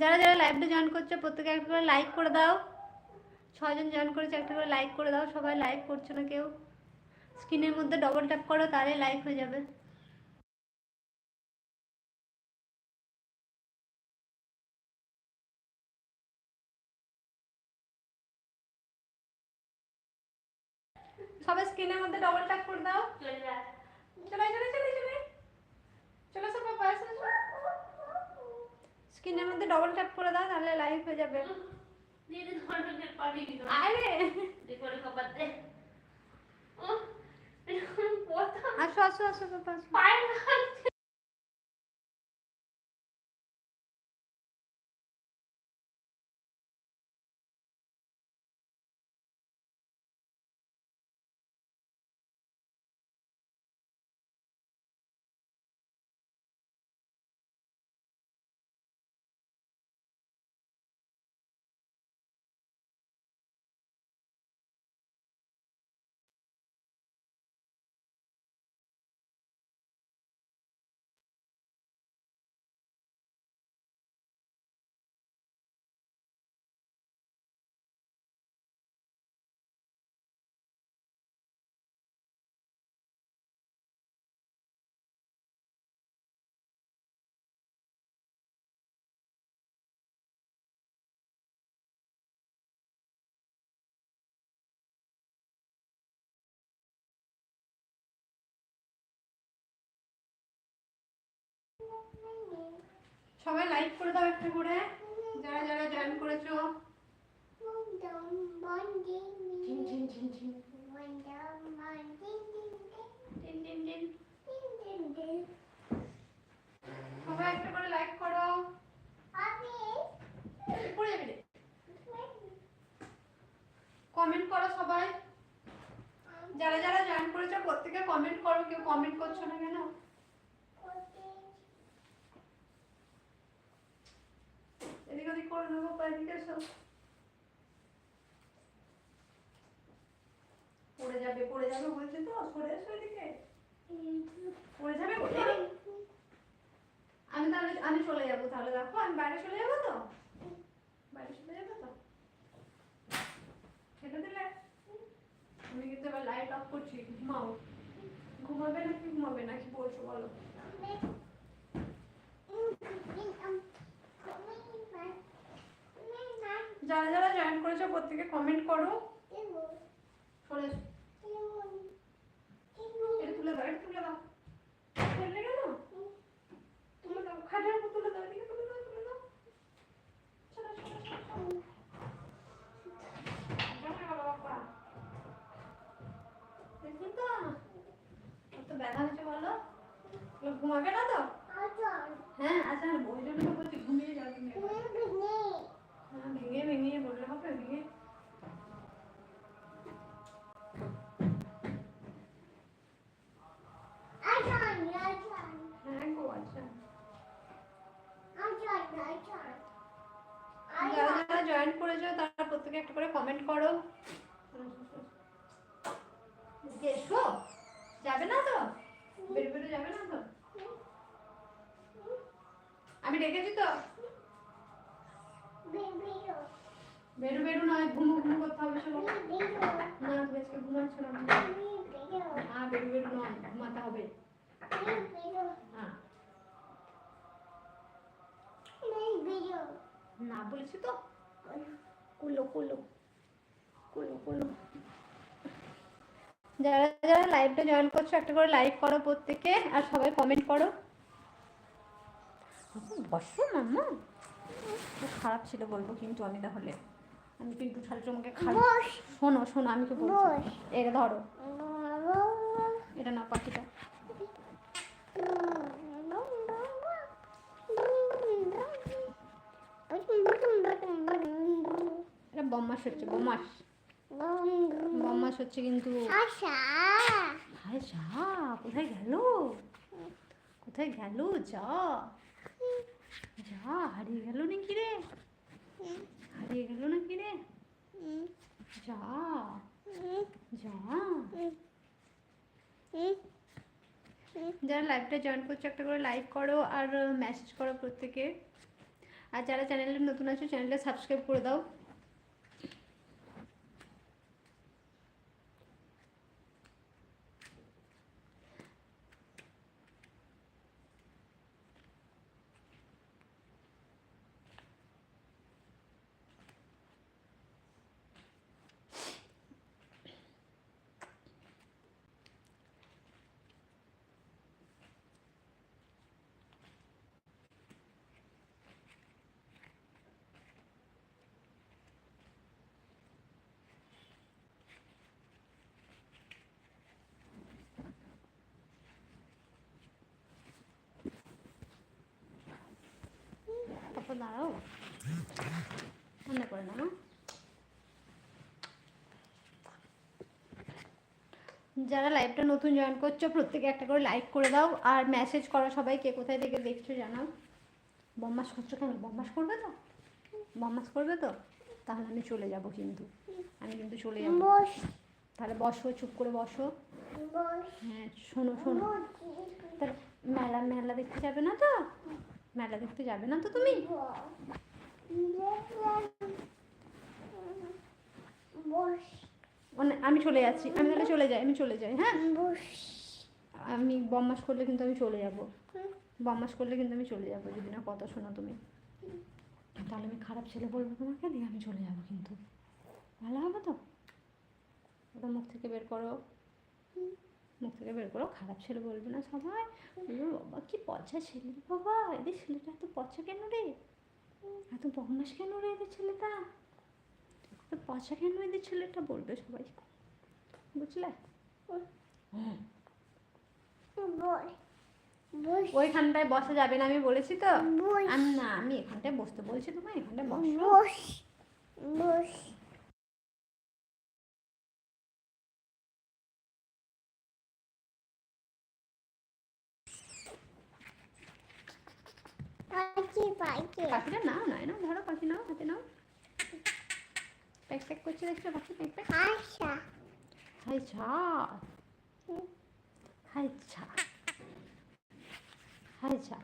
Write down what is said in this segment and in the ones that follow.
যারা যারা লাইভটা জয়েন করছ প্রত্যেকে একটা করে লাইক করে দাও। ছজন জয়েন করেছে একটা করে লাইক করে দাও। সবাই লাইক করছ না কেউ। স্ক্রিনের মধ্যে ডবল ট্যাপ করো তাহলে লাইক হয়ে যাবে। সবাই স্ক্রিনের মধ্যে ডবল ট্যাপ করে দাও। চলে চলে চলে চলে চলে। সব পাপা স্ক্রিনের মধ্যে ডবল ট্যাপ করে দাও তাহলে লাইভ হয়ে যাবে। আসো আসো আসো পাপা সবাই লাইক করে দাও একটা করে। যারা যারা জয়েন করেছ। সবাই একটা করে লাইক করো। কমেন্ট করো সবাই। যারা যারা জয়েন করেছ প্রত্যেকে কমেন্ট করো। কেউ কমেন্ট করছ না কেন? ওদিক করে নেব এদিকে এসো পড়ে যাবে পড়ে যাবে বলছে তো, সরে এসো এদিকে। পড়ে যাবে আমি তাহলে, আমি চলে যাব তাহলে, দেখো, আমি বাইরে চলে যাব তো? বাইরে চলে যাব তো? ছেড়ে দিলে? আমি কিন্তু এবার লাইট অফ করছি, ঘুমাও। ঘুমাবে নাকি ঘুমাবে নাকি বলছো বলো? যারা যারা জয়েন করেছ, প্রত্যেকে কমেন্ট করো। তুলে দাও তুলে দাও। তুলে দাও তুলে তুলে তুলে দাও। তো ব্যথা হচ্ছে বলো। ঘুমাবে না তো? হ্যাঁ আচ্ছা ওই জন্য তো বলছি ঘুমিয়ে যাও তুমি হ্যাঁ ভেঙে ভেঙে বললে হবে ভেঙে হ্যাঁ গো আচ্ছা যারা যারা জয়েন করেছ তারা প্রত্যেকে একটা করে কমেন্ট করো এসো যাবে না তো? বেরো বেরো যাবে না তো আমি ডেকেছি তো বেরো বেরো নয় ঘুমো ঘুমো করতে হবে, চলো। না তুমি আজকে ঘুমাচ্ছ না হ্যাঁ বেরো বেরো নয় ঘুমাতে হবে। হ্যাঁ। না, বলেছি তো। কুলো কুলো কুলো কুলো। যারা যারা লাইভটা জয়েন করছ, একটা করে লাইক করো প্রত্যেকে, আর সবাই কমেন্ট করো। বসো, মাম্মা। খারাপ ছিল বলব কিন্তু আমি তাহলে। আমি কিন্তু তাহলে তোমাকে খারাপ শোনো শোনো আমি কি বলছি। এটা ধরো। এটা না পাখিটা। এটা বম্মাস হচ্ছে বম্মাস বম্মাস হচ্ছে কিন্তু হায় যা কোথায় গেল? কোথায় গেল? যা। যা হারিয়ে গেল নাকি রে? হারিয়ে গেল নাকি রে যা। যা। যারা লাইভটা জয়েন করছ একটা করে লাইক করো আর মেসেজ করো প্রত্যেকে। আর যারা চ্যানেলে নতুন আছো চ্যানেলটা সাবস্ক্রাইব করে দাও। তারপর দাঁড়াও মনে করে না যারা লাইভটা নতুন জয়েন করছ প্রত্যেকে একটা করে লাইক করে দাও আর মেসেজ করো সবাই কে কোথায় থেকে দেখছ জানাও। বম্মাস করছ কেন? বম্মাস করবে তো? বম্মাস করবে তো? তাহলে আমি চলে যাব কিন্তু। আমি কিন্তু চলে যাব। তাহলে বসো চুপ করে বসো। হ্যাঁ শোনো শোনো। তাহলে মেলা মেলা দেখতে যাবে না তো? মেলা দেখতে যাবে, না তো তুমি? মানে আমি চলে যাচ্ছি, আমি তাহলে চলে যাই, আমি চলে যাই হ্যাঁ? আমি বম্মাস করলে কিন্তু আমি চলে যাব। বম্মাস করলে কিন্তু আমি চলে যাব, যদি না কথা শোনো তুমি। তাহলে আমি খারাপ ছেলে বলব তোমাকে, দিয়ে আমি চলে যাব কিন্তু। ভালো হবে তো? ওটা মুখ থেকে বের করো। মুখ থেকে বের করো। খারাপ ছেলে বলবে না সবাই। বাবা কি পচা ছেলে। বাবা এদের ছেলেটা এত পচা কেন রে? এত বদমাস কেন রে এদের ছেলেটা? এত পচা কেন এদের ছেলেটা বলবে সবাই? বুঝলে? বস। ওইখানটায় বসা যাবে না আমি বলেছি তো। না আমি এখানটায় বসতে বলছি তোমায় এখানটায় বসো। বস বস পাখি পাখি পাখিটা নাও নয় না ধরো পাখি নাও হাতে নাও। প্যাক প্যাক করছে দেখছ পাখি প্যাক প্যাক আশা হাই ছা হাই ছা হাই ছা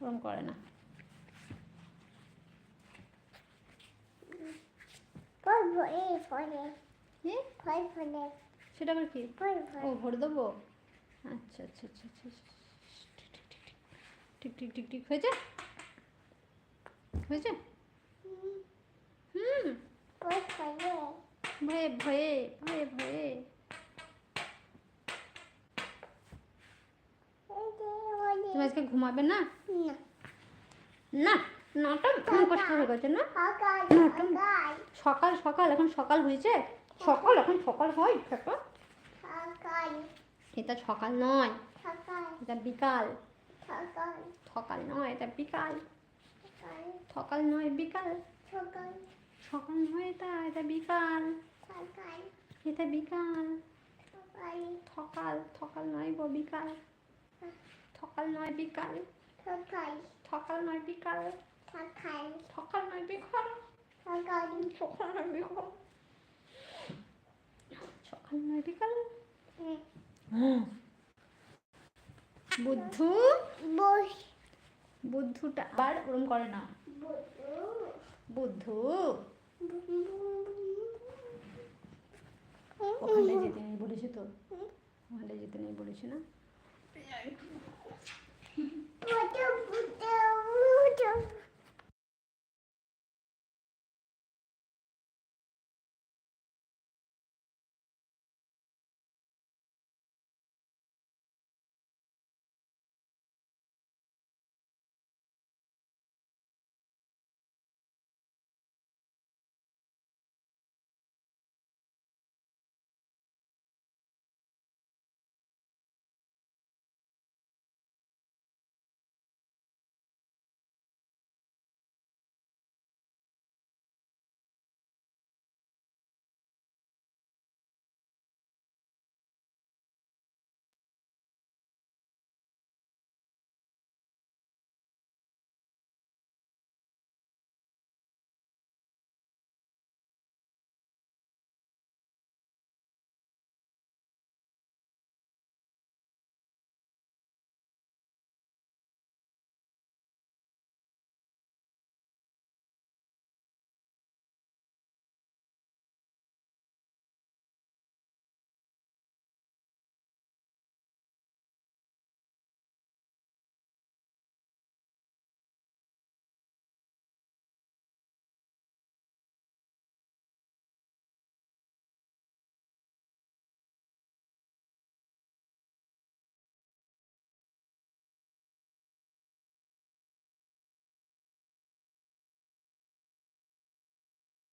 ওরম করে না। সেটা আবার কি? ও ভরে দেবো? আচ্ছা আচ্ছা আচ্ছা আচ্ছা আচ্ছা। ঠিক ঠিক ঠিক ঠিক হয়েছে? হয়েছে? হুম। ভয়ে ভয়ে ভয়ে ভয়ে। আজকে ঘুমাবে না? না নটা মুখস্থ হয়ে গেছে, না? সকাল সকাল, এখন সকাল হয়েছে? সকাল, এখন সকাল হয়, সকাল? এটা সকাল নয়, এটা বিকাল। সকাল নয় এটা বিকাল সকাল নয় বিকাল সকাল নয় এটা এটা বিকাল এটা বিকাল সকাল সকাল নয় গো বিকাল সকাল নয় বিকাল সকাল নয় বিকাল সকাল নয় বিকাল সকাল নয় বিকাল সকাল নয় বিকাল বুদ্ধু? বুদ্ধুটা আবার ওরম করে না। বুদ্ধু? ওখানে যেতে নেই বলেছি তো। ওখানে যেতে নেই বলেছি না?